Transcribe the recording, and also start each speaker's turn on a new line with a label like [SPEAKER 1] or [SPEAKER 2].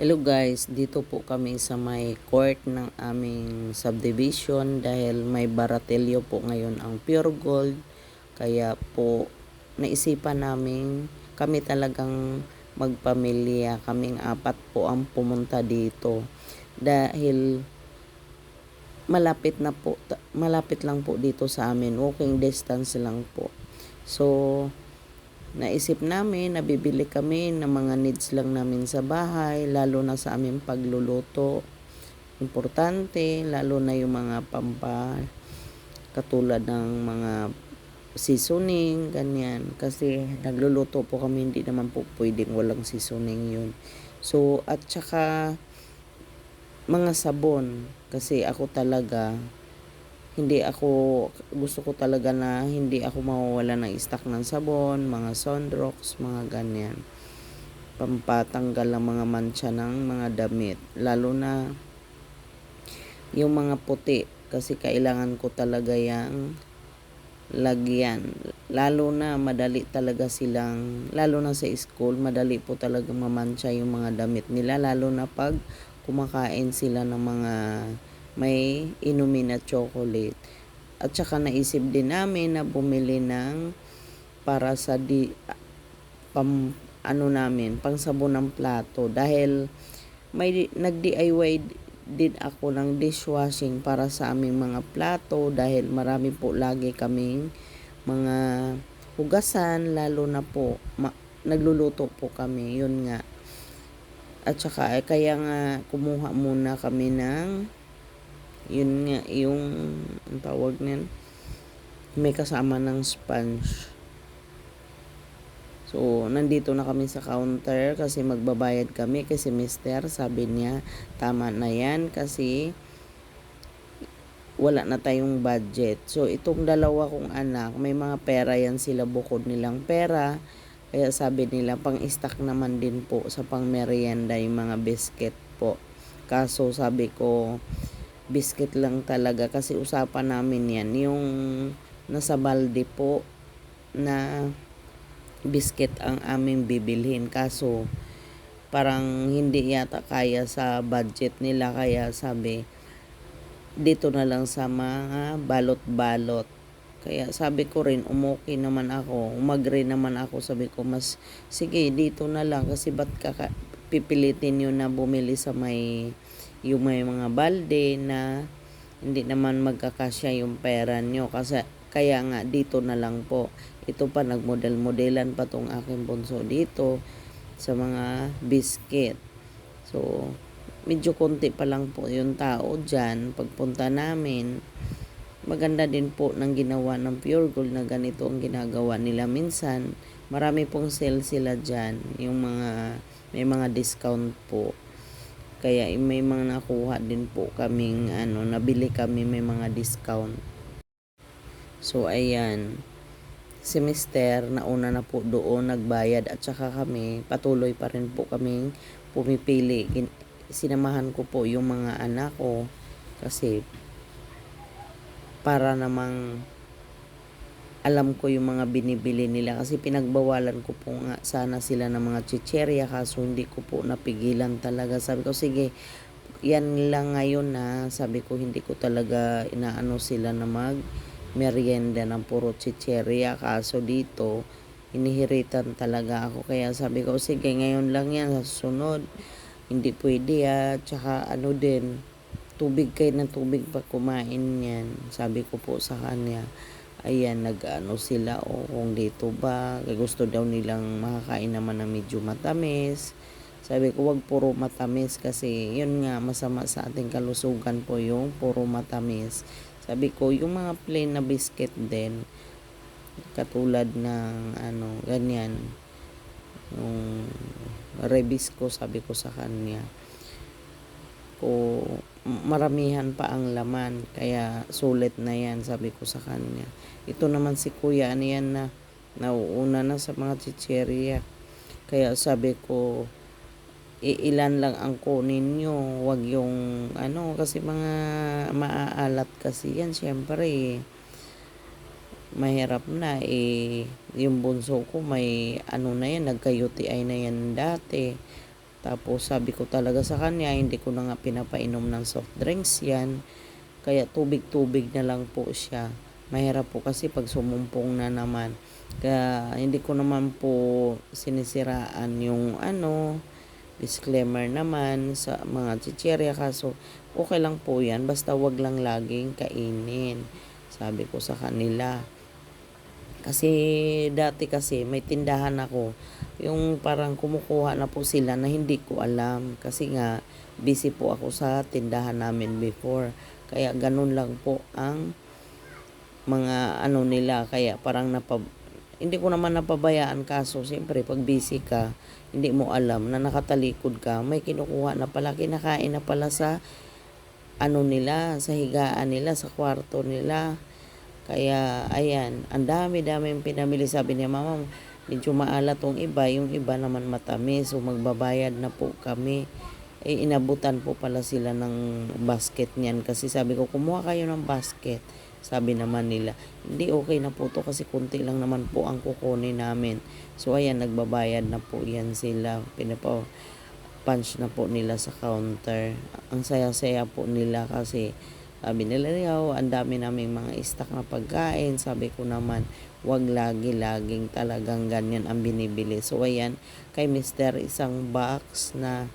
[SPEAKER 1] Hello guys, dito po kami sa may court ng aming subdivision dahil may baratelyo po ngayon ang pure gold. Kaya po naisipan namin kami talagang magpamilya. Kaming apat po ang pumunta dito dahil malapit na po malapit lang po dito sa amin walking distance lang po so naisip namin na bibili kami ng mga needs lang namin sa bahay lalo na sa aming pagluluto. Importante lalo na yung mga pampa katulad ng mga seasoning ganyan. Kasi nagluluto po kami hindi naman po pwedeng walang seasoning yun. So at saka mga sabon. Kasi ako talaga hindi ako gusto ko talaga na hindi ako mawawala ng stock ng sabon, mga Sondrox, mga ganyan. Pampatanggal ng mga mancha ng mga damit, lalo na yung mga puti kasi kailangan ko talaga yang lagyan. Lalo na madali talaga silang, lalo na sa school, madali po talaga mamancha yung mga damit nila lalo na pag kumakain sila ng mga may inumin na chocolate. At saka naisip din namin na bumili ng para sa di pam ano namin, pang sabon ng plato. Dahil may nag-DIY din ako ng dishwashing para sa aming mga plato. Dahil marami po lagi kaming mga hugasan lalo na po ma, nagluluto po kami. Yun nga. At saka eh, kaya nga kumuha muna kami ng yun nga yung tawag niyan may kasama ng sponge. So nandito na kami sa counter kasi magbabayad kami kasi mister sabi niya tama na yan kasi wala na tayong budget. So itong dalawa kong anak may mga pera yan sila bukod nilang pera. Kaya sabi nila pang stock naman din po sa pang merienda yung mga biscuit po. Kaso sabi ko biscuit lang talaga kasi usapan namin yan. Yung nasa balde po na biscuit ang aming bibilhin. Kaso parang hindi yata kaya sa budget nila. Kaya sabi dito na lang sa mga balot-balot. Kaya sabi ko rin, umuki naman ako, umagri naman ako. Sabi ko, mas sige, dito na lang. Kasi ba't kaka, pipilitin yun na bumili sa may, yung may mga balde na hindi naman magkakasya yung pera nyo. Kasi, kaya nga, dito na lang po. Ito pa, nagmodel-modelan pa tong aking bunso dito sa mga biscuit. So, medyo konti pa lang po yung tao dyan. Pagpunta namin, maganda din po ng ginawa ng Pure Gold na ganito ang ginagawa nila minsan. Marami pong sale sila dyan. Yung mga, may mga discount po. Kaya may mga nakuha din po kaming ano, nabili kami may mga discount. So ayan, si Mister nauna na po doon nagbayad at saka kami patuloy pa rin po kaming pumipili. Sinamahan ko po yung mga anak ko kasi para namang alam ko yung mga binibili nila kasi pinagbawalan ko po nga sana sila ng mga chicherya kaso hindi ko po napigilan talaga. Sabi ko sige yan lang ngayon na sabi ko hindi ko talaga inaano sila na mag merienda ng puro chicherya kaso dito inihiritan talaga ako. Kaya sabi ko sige ngayon lang yan sa susunod hindi pwede ah tsaka ano din tubig kayo ng tubig pa kumain yan. Sabi ko po sa kanya, ayan, nag-ano sila o kung dito ba, gusto daw nilang makakain naman ng medyo matamis. Sabi ko, wag puro matamis kasi yun nga, masama sa ating kalusugan po yung puro matamis. Sabi ko, yung mga plain na biscuit din, katulad ng ano, ganyan, yung rebis ko, sabi ko sa kanya, ko maramihan pa ang laman kaya sulit na yan sabi ko sa kanya. Ito naman si kuya ano yan na nauuna na sa mga chicheria kaya sabi ko iilan lang ang kunin nyo. Wag yung ano kasi mga maaalat kasi yan syempre mahirap na eh yung bunso ko may ano na yan nagka UTI na yan dati Tapos sabi ko talaga sa kanya, hindi ko na nga pinapainom ng soft drinks yan. Kaya tubig-tubig na lang po siya. Mahirap po kasi pag sumumpong na naman. Kaya hindi ko naman po sinisiraan yung ano, disclaimer naman sa mga chichirya kaso okay lang po yan basta wag lang laging kainin sabi ko sa kanila kasi dati kasi may tindahan ako. Yung parang kumukuha na po sila na hindi ko alam. Kasi nga busy po ako sa tindahan namin before. Kaya ganun lang po ang mga ano nila. Kaya parang napab hindi ko naman napabayaan. Kaso siyempre pag busy ka hindi mo alam na nakatalikod ka may kinukuha na pala kinakain na pala sa ano nila sa higaan nila sa kwarto nila kaya ayan ang dami dami yung pinamili sabi niya mama medyo maalat tong iba yung iba naman matamis so magbabayad na po kami eh inabutan po pala sila ng basket niyan kasi sabi ko kumuha kayo ng basket sabi naman nila, hindi okay na po to kasi kunti lang naman po ang kukunin namin. So ayan, nagbabayad na po yan sila. Pinapa punch na po nila sa counter. Ang saya-saya po nila kasi sabi nila, "Yaw, ang dami naming mga stock na pagkain." Sabi ko naman, wag lagi-laging talagang ganyan ang binibili. So ayan, kay Mr. isang box na